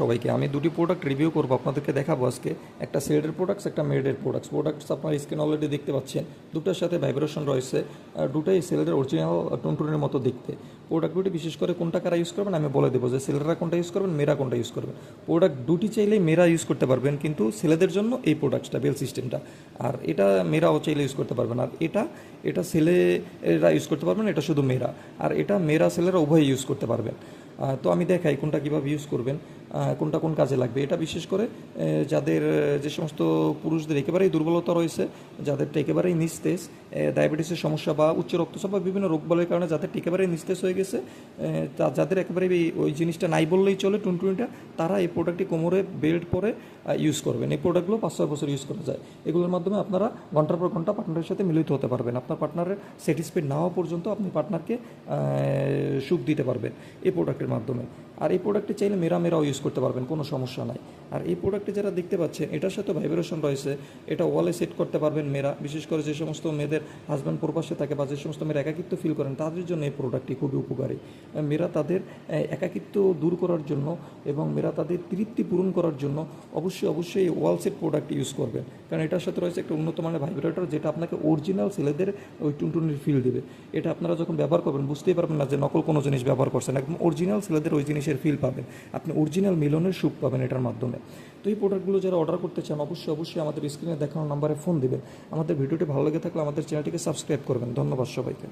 সবাইকে। আমি দুটি প্রোডাক্ট রিভিউ করব, আপনাদেরকে দেখাবো আজকে। একটা সেলের প্রোডাক্টস একটা মেডের প্রোডাক্টস প্রোডাক্টস আপনার স্ক্রিন অলরেডি দেখতে পাচ্ছেন। দুটোর সাথে ভাইব্রেশন রয়েছে। আর দুটোই সেলের অরিজিনাল টুনটুনের মতো দেখতে। প্রোডাক্ট দুটি বিশেষ করে কোনটা কারা ইউজ করবেন, আমি বলে দেবো যে সেলেরা কোনটা ইউজ করবেন মেরা কোনটা ইউজ করবেন। প্রোডাক্ট দুটি চাইলেই মেরা ইউজ করতে পারবেন, কিন্তু ছেলেদের জন্য এই প্রোডাক্টসটা বেল সিস্টেমটা আর এটা মেরাও চাইলে ইউজ করতে পারবেন। আর এটা এটা ছেলেরা ইউজ করতে পারবেন, এটা শুধু মেরা আর এটা মেরা ছেলেরা উভয় ইউজ করতে পারবেন। তো আমি দেখাই কোনটা কীভাবে ইউজ করবেন। কোনটা কোন কাজে লাগবে? এটা বিশেষ করে যাদের যে সমস্ত পুরুষদের একেবারেই দুর্বলতা রয়েছে, যাদেরটা একেবারেই নিস্তেজ ডায়াবেটিসের সমস্যা বা উচ্চ রক্তচাপ বা বিভিন্ন রোগবলের কারণে যাদের একেবারেই নিস্তেজ হয়ে গেছে যাদের একেবারে ওই জিনিসটা নাই বললেই চলে টুনটুনিটা, তারা এই প্রোডাক্টটি কোমরে বেল্ট পরে ইউজ করবেন। এই প্রোডাক্টগুলো পাঁচ ছয় বছর ইউজ করা যায়। এগুলোর মাধ্যমে আপনারা ঘণ্টার পর ঘণ্টা পার্টনারের সাথে মিলিত হতে পারবেন। আপনার পার্টনারের স্যাটিসফাইড না হওয়া পর্যন্ত আপনি পার্টনারকে সুখ দিতে পারবেন এই প্রোডাক্টের মাধ্যমে। আর এই প্রোডাক্টটি চাইলে মেরা মেরাও ইউজ করতে পারবেন, কোনো সমস্যা নাই। আর এই প্রোডাক্টে যারা দেখতে পাচ্ছেন, এটার সাথে ভাইব্রেশন রয়েছে, এটা ওয়ালে সেট করতে পারবেন মেয়েরা। বিশেষ করে যে সমস্ত মেয়েদের হাজব্যান্ড প্রবাসে থাকে বা যে সমস্ত মেয়েরা একাকিত্ব ফিল করেন, তাদের জন্য এই প্রোডাক্টটি খুবই উপকারী। মেয়েরা তাদের একাকিত্ব দূর করার জন্য এবং মেয়েরা তাদের তৃপ্তি পূরণ করার জন্য অবশ্যই অবশ্যই এই ওয়াল সেট প্রোডাক্ট ইউজ করবেন। কারণ এটার সাথে রয়েছে একটা উন্নত মানের ভাইব্রেটর যেটা আপনাকে অরিজিনাল ছেলেদের ওই টুনটুনির ফিল দেবে। এটা আপনারা যখন ব্যবহার করবেন, বুঝতেই পারবেন না যে নকল কোনো জিনিস ব্যবহার করছেন, একদম অরিজিনাল ছেলেদের ওই জিনিসের ফিল পাবেন। আপনি অরিজিনাল মিলনের সুখ পাবেন এটার মাধ্যমে। তো এই প্রোডাক্টগুলো যারা অর্ডার করতে চান, অবশ্যই অবশ্যই আমাদের স্ক্রিনে দেখানো নাম্বারে ফোন দেবেন আমাদের ভিডিওটি ভালো লেগে থাকলে আমাদের চ্যানেলটিকে সাবস্ক্রাইব করবেন। ধন্যবাদ সবাইকে।